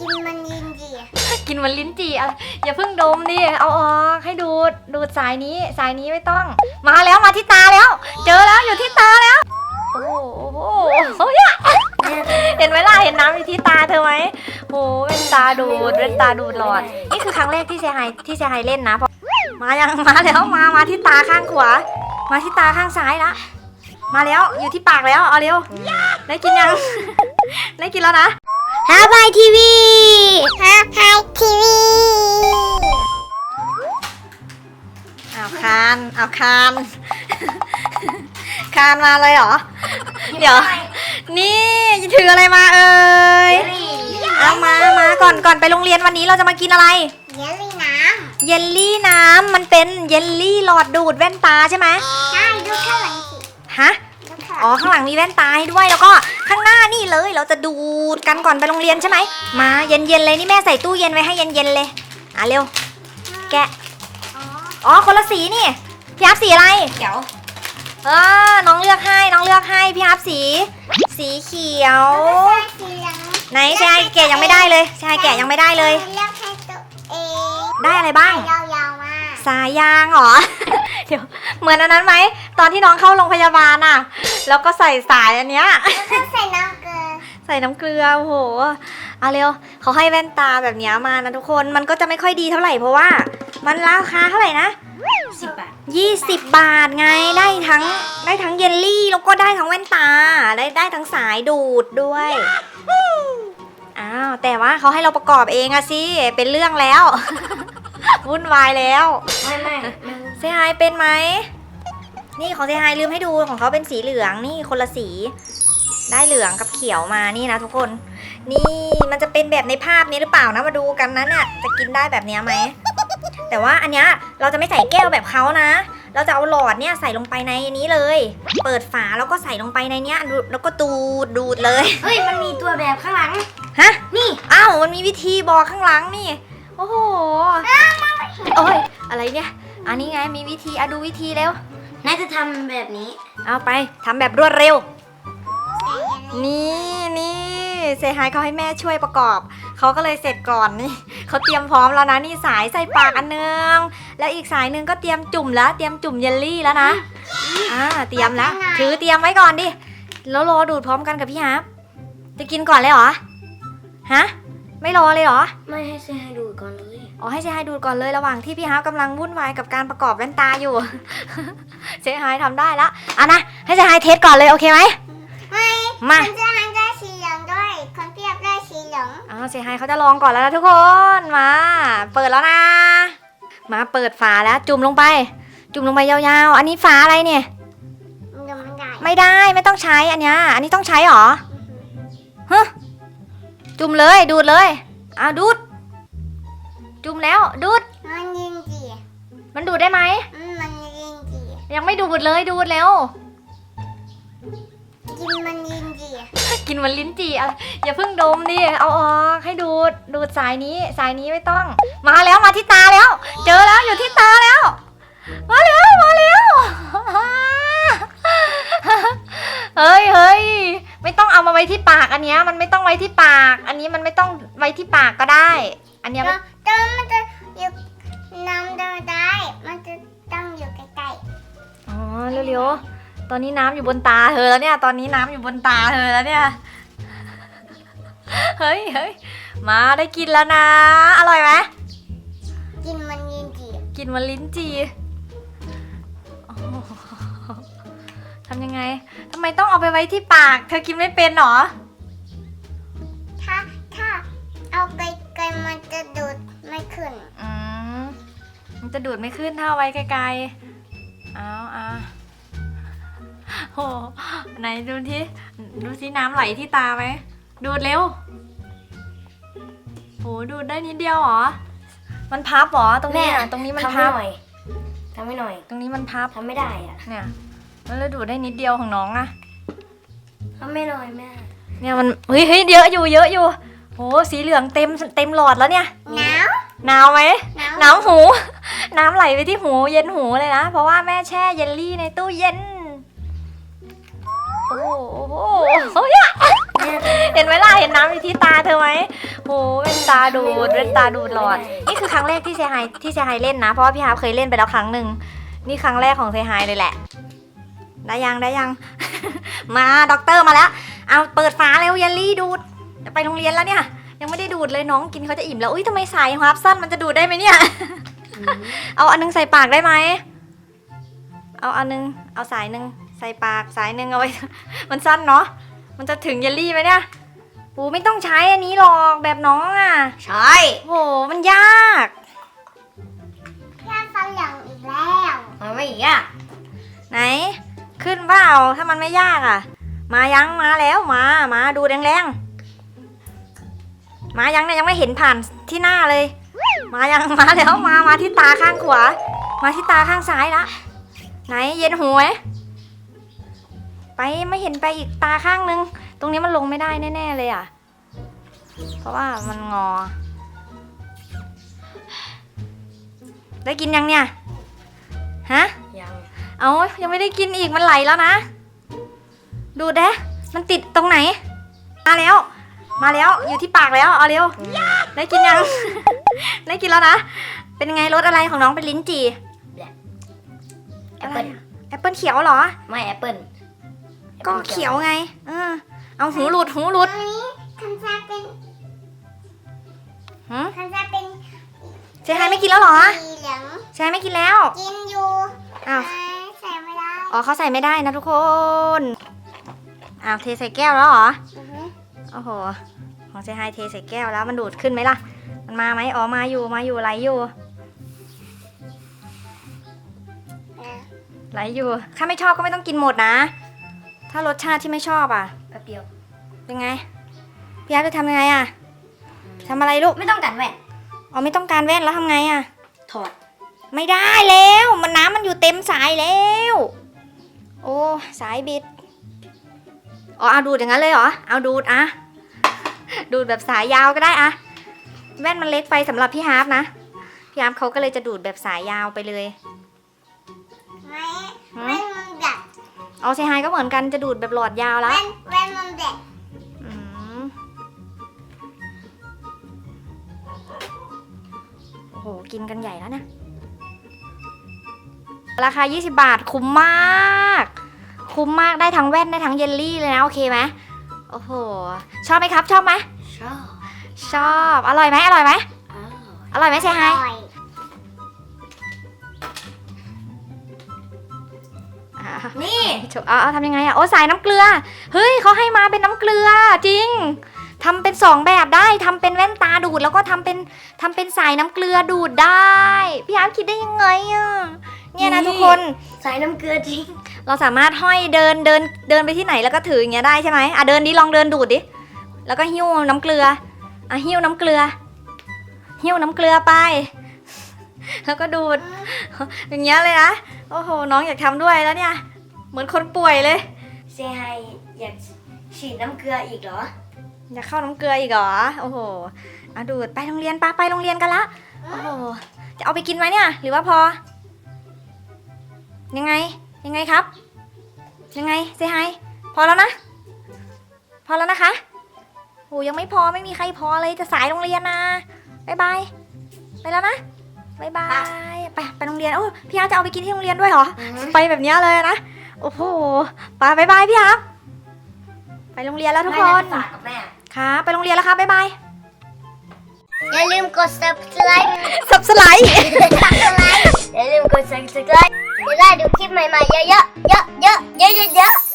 กินมันยินดีกินเหมันลิ้นจี่อะอย่าเพิ่งดมดิเอาออกให้ดูดดูดสายนี้สายนี้ไม่ต้อง มาแล้วมาที่ตาแล้ว เจอแล้วอยู่ที่ตาแล้ว โอ้โหโอ้ยอะเห็นไหมล่ะเห็นน้ำอยู่ที่ตาเธอไหมโหเป็นตาดูดเป็นตาดูดหลอด นี่คือครั้งแรกที่เซไฮที่เซไฮเล่นนะเพราะมายังมาแล้วมามาที่ตาข้างขวา มาที่ตาข้างซ้ายละมาแล้วอยู่ที่ปากแล้วเอาเร็วได้กินยัง ได้กินแล้วนะ ฮาบายทีวีฮาบายทีวีเอาคานเอาคานคานมาเลยเหรอ เดี๋ยว นี่ถืออะไรมาเอ่ยเอามามาก่อนก่อนไปโรงเรียนวันนี้เราจะมากินอะไร เยลลี่น้เยลลี่น้ำมันเป็นเยลลี่หลอดดูดแว่นตาใช่ไหมำใช่ดูข้างหลังสิฮะดูข้างห อ๋ลัองข้างหลังมีแว่นตาให้ด้วยแล้วก็ข้างหน้านี่เลยเราจะดูดกันก่อนไปโรงเรียนใช่ไหมมาเย็นๆเลยนี่แม่ใส่ตู้เย็นไว้ให้เย็นๆเลยอะเร็ว แกะอ๋ออ๋อคนละสีนี่พี่อัพสีอะไรเดี๋ยวเออน้องเลือกให้น้องเลือกให้พี่อัพสี สีเขียวสีเหลืองไหนชายแกะยังไม่ได้เลยชายแกะยังไม่ได้เลยเลือกให้ตัวเองได้อะไรบ้างยาวๆมาสายยางเหรอเดี๋ยวเหมือนอันนั้นไหมตอนที่น้องเข้าโรงพยาบาลอะ แล้วก็ใส่สายอันเนี้ยแล้วก็ใส่น้ำเกลือใส่น้ำเกลือโอ้โหเอาเร็วเขาให้แว่นตาแบบเนี้ยมานะทุกคนมันก็จะไม่ค่อยดีเท่าไหร่เพราะว่า มันราคาเท่าไหร่นะ สิบบาท20 บาทไงได้ทั้งได้ทั้งเยลลี่แล้วก็ได้ทั้งแว่นตาได้ได้ทั้งสายดูดด้วยอ้าวแต่ว่าเขาให้เราประกอบเองอะสิเป็นเรื่องแล้ว วุ่นวายแล้วไม่ไม่เซฮายเป็นไหม นี่ของเซฮายลืมให้ดูของเขาเป็นสีเหลืองนี่คนละสี ได้เหลืองกับเขียวมานี่นะทุกคน นี่มันจะเป็นแบบในภาพนี้หรือเปล่านะมาดูกันนะเนี่ยจะกินได้แบบเนี้ยไหมแต่ว่าอันเนี้ยเราจะไม่ใส่แก้วแบบเขานะ เราจะเอาหลอดเนี่ยใส่ลงไปในนี้เลย เปิดฝาแล้วก็ใส่ลงไปในเนี้ยดูแล้วก็ดูดดูดเลย เฮ้ยมันมีตัวแบบข้างหลัง ฮะ นี่อ้าวมันมีวิธีบอกข้างหลังนี่ โอ้โหโอ้ยอะไรเนี่ย อันนี้ไงมีวิธีอะดูวิธีเร็ว น่าจะทำแบบนี้ เอาไปทำแบบรวดเร็ว นี่นี่เซฮายเขาให้แม่ช่วยประกอบ เขาก็เลยเสร็จก่อนนี่เขาเตรียมพร้อมแล้วนะนี่สายใส่ปากอันนึง แล้วอีกสายหนึงก็เตรียมจุ่มแล้ว เตรียมจุ่มเยลลี่แล้วนะอ่าเตรียมแล้วถือเตรียมไว้ก่อนดิ แล้วรอดูดพร้อมกันกับพี่ฮาร์ปจะกินก่อนเลยเหรอ ฮะ ไม่รอเลยเหรอ ไม่ให้เซให้ดูก่อนเลย อ๋อให้เซฮายดูดก่อนเลยระหว่างที่พี่ฮาร์ปกำลังวุ่นวายกับการประกอบแว่นตาอยู่เซฮายทำได้แล้วอะนะให้เซฮายเทสก่อนเลยโอเคไหมไม่มาคนจะหันได้สีเหลืองด้วยคนที่อยากได้สีเหลืองอ้าวเซฮายเขาจะลองก่อนแล้วนะทุกคนมา เปิดแล้วนะ มาเปิดฝาแล้วจุ่มลงไป จุ่มลงไปยาวๆ อันนี้ฝาอะไรเนี่ยมันยังไม่ได้ไม่ได้ไม่ต้องใช้อันเนี้ยอันนี้ต้องใช้เหรอฮะจุ่มเลยดูดเลยอ้าวดูด จุ่มแล้วดูด มันยินดีมันดูดได้ไหม อืมมันยินดียังไม่ดูดเลยดูดแล้ว กินมันยินดีกินเหมันลิ้นจี่อะอย่าเพิ่งดมดิเอาออกให้ดูดดูดสายนี้สายนี้ไม่ต้อง มาแล้วมาที่ตาแล้ว เจอแล้วอยู่ที่ตาแล้ว มาแล้วมาแล้วเฮ้ยเฮ้ยไม่ต้องเอามาไว้ที่ปากอันเนี้ยมันไม่ต้องไว้ที่ปาก อันนี้มันไม่ต้องไว้ที่ปากก็ได้ อันเนี้ยแต่ไม่แต่มันจะอยู่น้ำเดินได้ มันจะต้องอยู่ใกล้อ๋อเร็วๆ ตอนนี้น้ำอยู่บนตาเธอแล้วเนี่ย ตอนนี้น้ำอยู่บนตาเธอแล้วเนี่ย เฮ้ยเฮ้ยมาได้กินแล้วนะ อร่อยไหมๆ กินมันยินดีกินมันลิ้นจี่โอ้โหทำยังไงทำไมต้องเอาไปไว้ที่ปาก เธอกินไม่เป็นเหรอ ถ้าถ้าเอาไกลๆ มันจะดูดไม่ขึ้น อืมมันจะดูดไม่ขึ้นถ้าเอาไว้ไกลๆเอาเอาโหไหนดูที่ดูที่น้ำไหลที่ตาไหมดูดเร็วโหดูดได้นิดเดียวเหรอ มันพับเหรอตรงนี้อะตรงนี้มันทำให้พับหน่อยทำให้หน่อยตรงนี้มันพับทำไม่ได้อะเนี่ยมันเลยดูดได้นิดเดียวของน้องอะ ทำไม่หน่อยแม่เนี่ยมันเฮ้ยเฮ้ยเยอะอยู่เยอะอยู่ โหสีเหลืองเต็มเต็มหลอดแล้วเนี่ย หนาว หนาวไหมหนาวน้ำหู น้ำไหลไปที่หูเย็นหูเลยนะ เพราะว่าแม่แช่เยลลี่ในตู้เย็นโอ้โหโอ้โหโอ้ยอะเห็นไหมล่ะเห็นน้ำอยู่ที่ตาเธอไหมโหเป็นตาดูดเป็นตาดูดหลอด นี่คือครั้งแรกที่เซฮายที่เซฮายเล่นนะ เพราะว่าพี่ฮาร์ปเคยเล่นไปแล้วครั้งหนึ่ง นี่ครั้งแรกของเซฮายเลยแหละ ได้ยังได้ยัง มาด็อกเตอร์มาแล้ว เอาเปิดฝาเร็วเยลลี่ดูด จะไปโรงเรียนแล้วเนี่ย ยังไม่ได้ดูดเลยน้องกินเขาจะอิ่มแล้วอุ้ยทำไมสายฮาร์ปสั้นมันจะดูดได้ไหมเนี่ย เอาอันนึงใส่ปากได้ไหมเอาอันนึงเอาสายหนึ่งใส่ปากสายหนึ่งเอาไว้ มันสั้นเนาะมันจะถึงเยลลี่ไหมเนี่ยปูไม่ต้องใช้อันนี้หรอกแบบน้องอะใช่โหมันยากแค่ฝรั่งอีกแล้วมันไม่ยากไหน ขึ้นเปล่าถ้ามันไม่ยากอะ มายังมาแล้วมามาดูแรงๆ มายังเนี่ยยังไม่เห็นผ่านที่หน้าเลย มายังมาแล้วมามาที่ตาข้างขวา มาที่ตาข้างซ้ายละ ไหนเย็นหูไหมไปไม่เห็นไปอีกตาข้างนึง ตรงนี้มันลงไม่ได้แน่ ๆ เลยอะ เพราะว่ามันงอ ได้กินยังเนี่ย ฮะ ยัง เอายังไม่ได้กินอีกมันไหลแล้วนะ ดูเด้มันติดตรงไหน มาแล้ว มาแล้วอยู่ที่ปากแล้วเอาเร็วได้กินยัง ได้กินแล้วนะ เป็นไงรสอะไรของน้องเป็นลิ้นจี่แอปเปิ้ลแอปเปิลเขียวเหรอ ไม่แอปเปิ้ลก็เขียวไงเออเอาหูหลุดหูหลุดอันนี้คันซาเป็นหืมคันซาเป็นเซฮายไม่กินแล้วเหรอสีเหลืองเซฮายไม่กินแล้ว กินอยู่อ้าวใส่ไม่ได้อ๋อเขาใส่ไม่ได้นะทุกคนอ้าวเทใส่แก้วแล้วเหรออือฮึ โอ้โห ของเซฮายเทใส่แก้วแล้วมันดูดขึ้นไหมล่ะ มันมาไหมอ๋อมาอยู่มาอยู่ไหลอยู่อะไหลอยู่ถ้าไม่ชอบก็ไม่ต้องกินหมดนะ ถ้ารสชาติที่ไม่ชอบอะแป๊บเดียวเป็นไงพี่อาร์ตจะทำยังไงอะทำอะไรลูกไม่ต้องกันแว่นอ๋อไม่ต้องการแว่นแล้วทำไงอะถอดไม่ได้แล้ว มันน้ำมันอยู่เต็มสายแล้ว โอ้สายบิด อ๋อเอาดูดอย่างนั้นเลยเหรอ เอาดูดอะดูดแบบสายยาวก็ได้อะแว่นมันเล็กไปสำหรับพี่ฮาร์ปนะ พี่ฮาร์ปเขาก็เลยจะดูดแบบสายยาวไปเลย ไม่หืแว่มนมันแบบเอาเซฮายก็เหมือนกันจะดูดแบบหลอดยาวแล้วแว่นแว่นมันแบบอืมโอ้โห กินกันใหญ่แล้วนะ ราคา 20 บาทคุ้มมาก คุ้มมากได้ทั้งแว่นได้ทั้งเยลลี่เลยนะ โอเคไหมโอ้โห ชอบไหมครับ ชอบไหมชอบชอบ อร่อยไหมอร่อยไหมอ้าวอร่อยไหมเซฮายอร่อยอ่านี่โชว์เอาเอาทำยังไงอะโอ้สายน้ำเกลือ เฮ้ยเขาให้มาเป็นน้ำเกลือจริงทำเป็นสองแบบได้ทำเป็นแว่นตาดูด แล้วก็ทำเป็นทำเป็นสายน้ำเกลือดูดได้ พี่อาร์ตคิดได้ยังไงอะเนี่ยนะทุกคนใส่น้ำเกลือจริง เราสามารถห้อยเดินเดินเดินไปที่ไหนแล้วก็ถืออย่างเงี้ยได้ใช่ไหมอะเดินดิลองเดินดูดดิแล้วก็หิ้วน้ำเกลืออะหิ้วน้ำเกลือ หิ้วน้ำเกลือไป แล้วก็ดูด อย่างเงี้ยเลยนะโอ้โหน้องอยากทำด้วยแล้วเนี่ย เหมือนคนป่วยเลยเซฮายอยากฉีดน้ำเกลืออีกเหรออยากเข้าน้ำเกลืออีกเหรอโอ้โหอะดูดไปโรงเรียนปะไปโรงเรียนกันละโอ้โหจะเอาไปกินไหมเนี่ย หรือว่าพอ ยังไง ยังไงครับ ยังไงเซฮายพอแล้วนะ พอแล้วนะคะโหยังไม่พอไม่มีใครพอเลยจะสายโรงเรียนนะบายบายไปแล้วนะบายบายไปไปโรงเรียนโอ้พี่อาร์ตจะเอาไปกินที่โรงเรียนด้วยเหรอไปแบบเนี้ยเลยนะโอ้โหไปบายบายพี่อาร์ตไปโรงเรียนแล้วทุกคนฝากกับแม่ค่ะไปโรงเรียนแล้วครับบ๊ายบายอย่าลืมกด subscribe สับสไลด์ subscribe อย่าลืมกด subscribe จะได้ดูคลิปใหม่ๆเยอะๆเยอะๆเยอะๆเยอะๆ